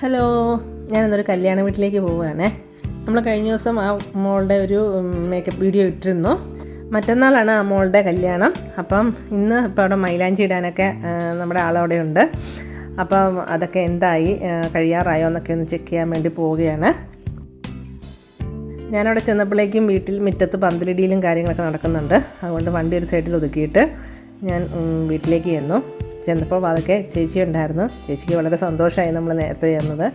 Hello ഞാനിന്നൊരു കല്യാണ വീട്ടിലേക്ക് പോവുകയാണ്. നമ്മൾ കഴിഞ്ഞ ദിവസം ആ മോളുടെ ഒരു മേക്കപ്പ് വീഡിയോ ഇട്ടിരുന്നു. മറ്റന്നാളാണ് ആ മോളുടെ കല്യാണം. അപ്പം ഇന്ന് ഇപ്പോൾ അവിടെ മൈലാഞ്ചി ഇടാനൊക്കെ നമ്മുടെ ആളവിടെ ഉണ്ട് അപ്പം അതൊക്കെ എന്തായി കഴിയാറായോ എന്നൊക്കെ ഒന്ന് ചെക്ക് ചെയ്യാൻ വേണ്ടി പോവുകയാണ്. ഞാനവിടെ ചെന്നപ്പോഴേക്കും വീട്ടിൽ മുറ്റത്ത് പന്തലിടിയിലും കാര്യങ്ങളൊക്കെ നടക്കുന്നുണ്ട്. അതുകൊണ്ട് വണ്ടി ഒരു സൈഡിൽ ഒതുക്കിയിട്ട് ഞാൻ വീട്ടിലേക്ക് ചെന്നു. ചെന്നപ്പോൾ അതൊക്കെ ചേച്ചി ഉണ്ടായിരുന്നു. ചേച്ചിക്ക് വളരെ സന്തോഷമായി നമ്മൾ നേരത്തെ ചെന്നത്.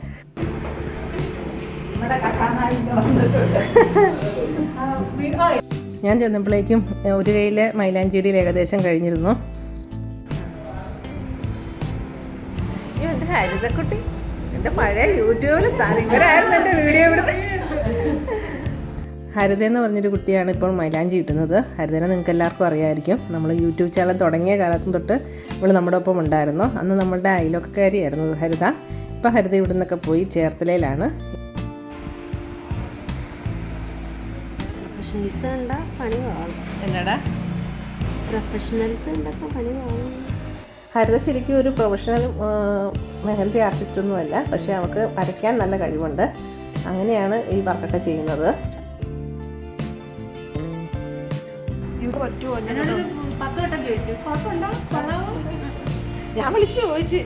ഞാൻ ചെന്നപ്പോഴേക്കും ഒരു കയ്യിലെ മൈലാഞ്ചിടിയിൽ ഏകദേശം കഴിഞ്ഞിരുന്നു. ഹരിതക്കുട്ടി എന്റെ പഴയ യൂട്യൂബിൽ ഇവരായിരുന്നു എന്റെ വീഡിയോ ഇവിടുത്തെ ഹരിത എന്ന് പറഞ്ഞൊരു കുട്ടിയാണ് ഇപ്പോൾ മൈലാഞ്ചി കിട്ടുന്നത്. ഹരിതനെ നിങ്ങൾക്ക് എല്ലാവർക്കും അറിയാമായിരിക്കും നമ്മൾ യൂട്യൂബ് ചാനൽ തുടങ്ങിയ കാലത്തും തൊട്ട് ഇവൾ നമ്മുടെ ഒപ്പം ഉണ്ടായിരുന്നു. അന്ന് നമ്മളുടെ അയൽവക്കക്കാരിയായിരുന്നു ഹരിത. ഇപ്പോൾ ഹരിത ഇവിടെ നിന്നൊക്കെ പോയി ചേർത്തലയിലാണ്. എന്നാടാ? പ്രൊഫഷണൽസ് പണി വാങ്ങും ഹരിത ശരിക്കും ഒരു പ്രൊഫഷണൽ മെഹന്തി ആർട്ടിസ്റ്റൊന്നുമല്ല പക്ഷേ അവൾക്ക് വരയ്ക്കാൻ നല്ല കഴിവുണ്ട്. അങ്ങനെയാണ് ഈ വർക്കൊക്കെ ചെയ്യുന്നത്. ഞാൻ വിളിച്ചു ചോദിച്ചു.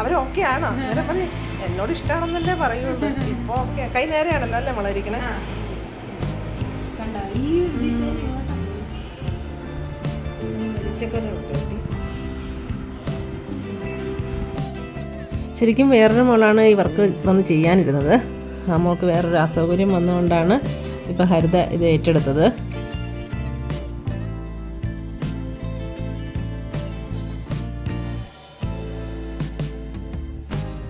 അവർ ഓക്കെ ആണോ. അങ്ങനെ പറഞ്ഞു എന്നോട് ഇഷ്ടമാണെന്നല്ലേ പറയുള്ളൂ. ഇപ്പൊ ഓക്കെ കൈ നേരെയാണല്ലോ അല്ലേ നമ്മളിരിക്കണേ ശരിക്കും വേറൊരു മോളാണ് ഈ വർക്ക് വന്ന് ചെയ്യാനിരുന്നത്. ആ മോൾക്ക് വേറൊരു അസൗകര്യം വന്നുകൊണ്ടാണ് ഇപ്പം ഹരിത ഇത് ഏറ്റെടുത്തത്.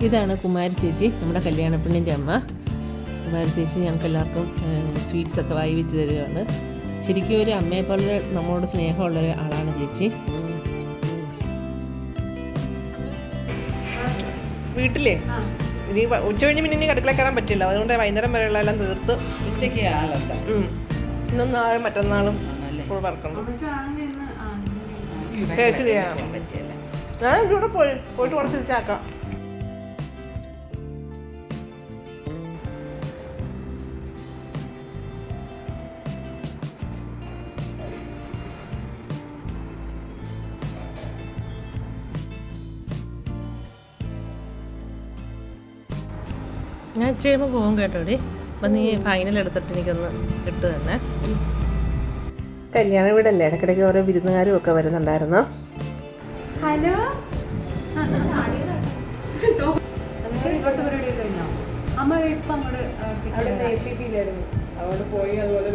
ഇതാണ് കുമാരി ചേച്ചി നമ്മുടെ കല്യാണ പെണ്ണിന്റെ അമ്മ. കുമാരി ചേച്ചി ഞങ്ങൾക്ക് എല്ലാവർക്കും സ്വീറ്റ്സ് ഒക്കെ വായി വെച്ച് തരികയാണ് ശരിക്കും ഒരു അമ്മയെ പോലെ നമ്മളോട് സ്നേഹമുള്ള ഒരു ആളാണ് ചേച്ചി. വീട്ടിലേ? ഇനി ഉച്ച കഴിഞ്ഞ് പിന്നെ ഇനി കടുക്കള കയറാൻ പറ്റില്ല. അതുകൊണ്ട് വൈകുന്നേരം വരെയുള്ള എല്ലാം തീർത്ത് ഉച്ചയ്ക്ക് ആകെ മറ്റന്നാളും ഇപ്പോൾ വറക്കണം ചെയ്യാം. പറ്റിയല്ല? ഞാൻ ഇവിടെ പോയി പോയിട്ട് കുറച്ച് തിരിച്ചാക്കാം ഞാൻ ഇച്ചിരി കഴിയുമ്പോൾ പോകും കേട്ടോടി അപ്പം നീ ഫൈനൽ എടുത്തിട്ട് എനിക്കൊന്ന് ഇട്ട് തന്നെ കല്യാണ വീടല്ലേ? ഇടയ്ക്കിടയ്ക്ക് ഓരോ വിരുന്നുകാരും ഒക്കെ വരുന്നുണ്ടായിരുന്നു. ഹലോ? അമ്മ ഇപ്പം അങ്ങോട്ട് അവിടെ പോയി അതുപോലെ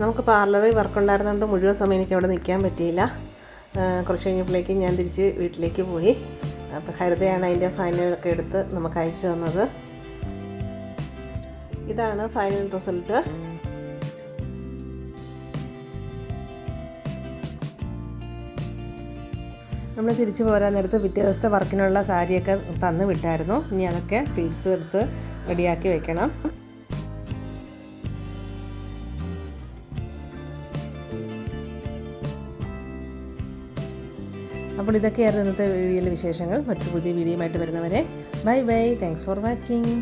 നമുക്ക് പാർലറിൽ വർക്ക് ഉണ്ടായിരുന്നതുകൊണ്ട് മുഴുവൻ സമയം എനിക്ക് അവിടെ നിൽക്കാൻ പറ്റിയില്ല. കുറച്ച് കഴിഞ്ഞപ്പോഴേക്ക് ഞാൻ തിരിച്ച് വീട്ടിലേക്ക് പോയി. അപ്പോൾ ഹരിതയാണ് അതിന്റെ ഫൈനലൊക്കെ എടുത്ത് നമുക്ക് അയച്ചു തന്നത്. ഇതാണ് ഫൈനൽ റിസൾട്ട് നമ്മൾ തിരിച്ചു പോരാൻ നേരത്ത് പിറ്റേ ദിവസത്തെ വർക്കിനുള്ള സാരിയൊക്കെ തന്നു വിട്ടായിരുന്നു. ഇനി അതൊക്കെ ഫീഡ്സ് എടുത്ത് റെഡിയാക്കി വെക്കണം. അപ്പോൾ ഇതൊക്കെയായിരുന്നു ഇന്നത്തെ വീഡിയോയിലെ വിശേഷങ്ങൾ. മറ്റു പുതിയ വീഡിയോയുമായിട്ട് വരുന്നവരെ. Bye bye. Thanks for watching